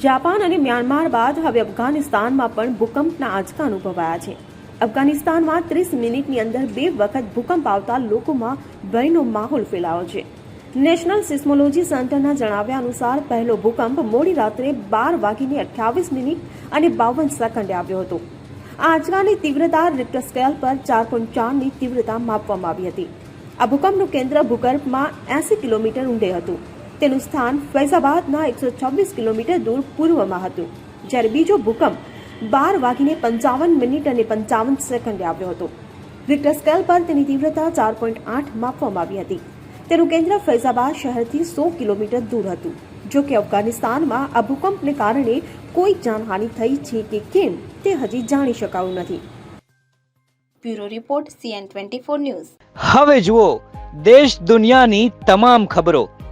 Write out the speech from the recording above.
Japan અને Myanmar બાદ હવે અફઘાનિસ્તાનમાં પણ ભૂકંપના આંચકા અનુભવાયા છે. અફઘાનિસ્તાનમાં ત્રીસ મિનિટની અંદર બે વખત ભૂકંપ આવતા લોકોમાં ભયનો માહોલ ફેલાયો છે. નેશનલ સિસ્મોલોજી સેન્ટરના જણાવ્યા અનુસાર પહેલો ભૂકંપ મોડી રાત્રે બાર વાગીને અઠ્યાવીસ મિનિટ અને બાવન સેકન્ડે આવ્યો હતો. આંચકાની તીવ્રતા રિક્ટર સ્કેલ પર ચાર પોઈન્ટ ચારની તીવ્રતા માપવામાં આવી હતી. આ ભૂકંપનું કેન્દ્ર ભૂગર્ભમાં એસી કિલોમીટર ઊંડે હતું. તેનું સ્થાન ફૈઝાબાદના એકસો છવ્વીસ કિલોમીટર દૂર પૂર્વમાં હતું જ્યારે બીજો ભૂકંપ બાર વાગીને પંચાવન મિનિટ અને પંચાવન સેકન્ડે આવ્યો હતો. રિક્ટર સ્કેલ પર તેની તીવ્રતા ચાર પોઈન્ટ આઠ માપવામાં આવી હતી. તેનું કેન્દ્ર ફૈઝાબાદ શહેરથી સો કિલોમીટર દૂર હતું. જો કે અફઘાનિસ્તાનમાં આ ભૂકંપને કારણે કોઈ જાનહાનિ થઈ છે કે કેમ તે હજી જાણી શકાયું નથી. Bureau report CN twenty four news. હવે જુઓ દેશ દુનિયાની તમામ ખબરો.